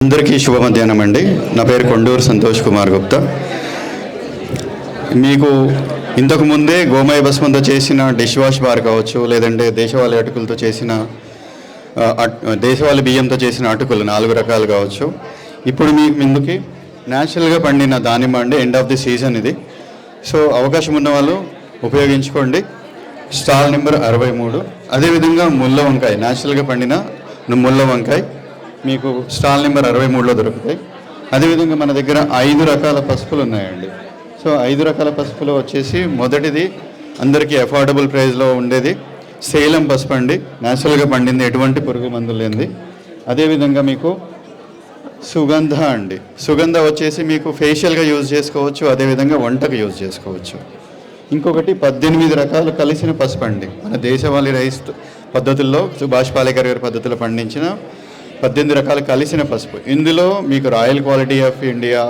అందరికీ శుభ మధ్యాహ్నం అండి నా పేరు కొండూరు సంతోష్ కుమార్ గుప్తా. మీకు ఇంతకు ముందే గోమయ భస్మంతో చేసిన డిష్ వాష్ బార్ కావచ్చు లేదంటే దేశవాళీ అటుకులతో చేసిన ఆ, దేశవాళీ బియ్యంతో చేసిన అటుకులు నాలుగు రకాలు కావచ్చు. ఇప్పుడు మీ ముందుకి న్యాచురల్గా పండిన దానిమ్మ అండి ఎండ్ ఆఫ్ ది సీజన్ ఇది. సో అవకాశం ఉన్న వాళ్ళు ఉపయోగించుకోండి. స్టాల్ నెంబర్ అరవై మూడు. అదేవిధంగా ముల్ల వంకాయ న్యాచురల్గా పండిన ముల్ల వంకాయ. మీకు స్టాల్ నెంబర్ అరవై మూడులో దొరుకుతాయి. అదేవిధంగా మన దగ్గర ఐదు రకాల పసుపులు ఉన్నాయండి. సో ఐదు రకాల పసుపులు వచ్చేసి మొదటిది అందరికీ అఫోర్డబుల్ ప్రైస్లో ఉండేది. సేలం పసుపు అండి. న్యాచురల్గా పండింది ఎటువంటి పురుగు మందు లేనిది. అదేవిధంగా మీకు సుగంధ అండి. సుగంధ వచ్చేసి మీకు ఫేషియల్గా యూజ్ చేసుకోవచ్చు అదేవిధంగా వంటకు యూజ్ చేసుకోవచ్చు. ఇంకొకటి పద్దెనిమిది రకాలు కలిసిన పసుపు అండి. మన దేశవాళీ రైస్ పద్ధతుల్లో సుభాష్ పాలేకర్ గారి పద్ధతిలో పండించిన పద్దెనిమిది రకాలు కలిసిన పసుపు. ఇందులో మీకు royal quality of India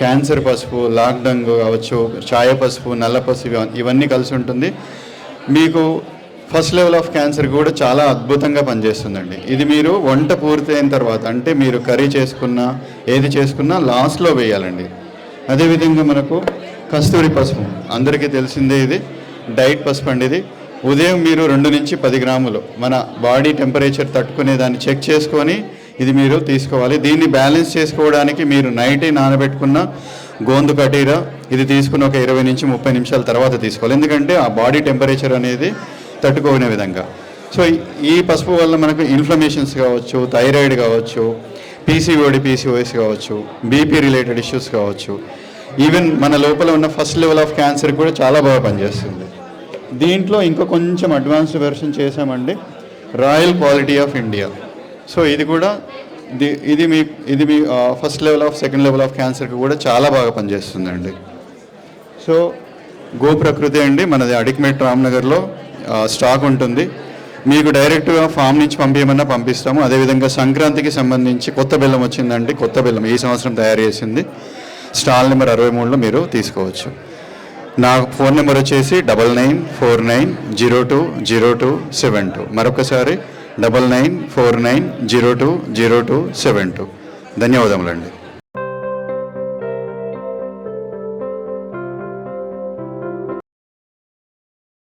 cancer పసుపు లాక్డంగ్ కావచ్చు ఛాయ పసుపు నల్ల పసుపు ఇవన్నీ కలిసి ఉంటుంది. మీకు ఫస్ట్ లెవెల్ ఆఫ్ క్యాన్సర్ కూడా చాలా అద్భుతంగా పనిచేస్తుందండి. ఇది మీరు వంట పూర్తయిన తర్వాత అంటే మీరు కర్రీ చేసుకున్నా ఏది చేసుకున్నా లాస్ట్లో వేయాలండి. అదేవిధంగా మనకు కస్తూరి పసుపు అందరికీ తెలిసిందే ఇది. డైట్ పసుపు అండి ఇది. ఉదయం మీరు రెండు నుంచి పది గ్రాములు మన బాడీ టెంపరేచర్ తట్టుకునే దాన్ని చెక్ చేసుకొని ఇది మీరు తీసుకోవాలి. దీన్ని బ్యాలెన్స్ చేసుకోవడానికి మీరు నైటే నానబెట్టుకున్న గోందు కటీర ఇది తీసుకుని ఒక ఇరవై నుంచి ముప్పై నిమిషాల తర్వాత తీసుకోవాలి. ఎందుకంటే ఆ బాడీ టెంపరేచర్ అనేది తట్టుకోనే విధంగా. సో ఈ- ఈ పసుపు వల్ల మనకు ఇన్ఫ్లమేషన్స్ కావచ్చు థైరాయిడ్ కావచ్చు పీసీఓడి పీసీఓఎస్ కావచ్చు బీపీ రిలేటెడ్ ఇష్యూస్ కావచ్చు. ఈవెన్ మన లోపల ఉన్న ఫస్ట్ లెవెల్ ఆఫ్ క్యాన్సర్ కూడా చాలా బాగా పనిచేస్తుంది. దీంట్లో ఇంకా కొంచెం అడ్వాన్స్డ్ వెర్షన్ చేసామండి royal quality of India so ఇది కూడా ది- ఇది మీ ఇది మీ first level of second level of క్యాన్సర్కి కూడా చాలా బాగా పనిచేస్తుందండి. సో గో ప్రకృతి అండి మనది అడిక్మేట్ రామ్నగర్లో స్టాక్ ఉంటుంది. మీకు డైరెక్ట్గా ఫామ్ నుంచి పంపించమన్నా పంపిస్తాము. అదేవిధంగా సంక్రాంతికి సంబంధించి కొత్త బెల్లం వచ్చిందండి. కొత్త బెల్లం ఈ సంవత్సరం తయారు చేసింది. స్టాల్ నెంబర్ అరవై మూడులో మీరు తీసుకోవచ్చు. నా ఫోన్ నెంబర్ వచ్చేసి double nine four nine zero two zero two seven two. మరొకసారి double nine four nine zero two zero two seven two. ధన్యవాదములండి.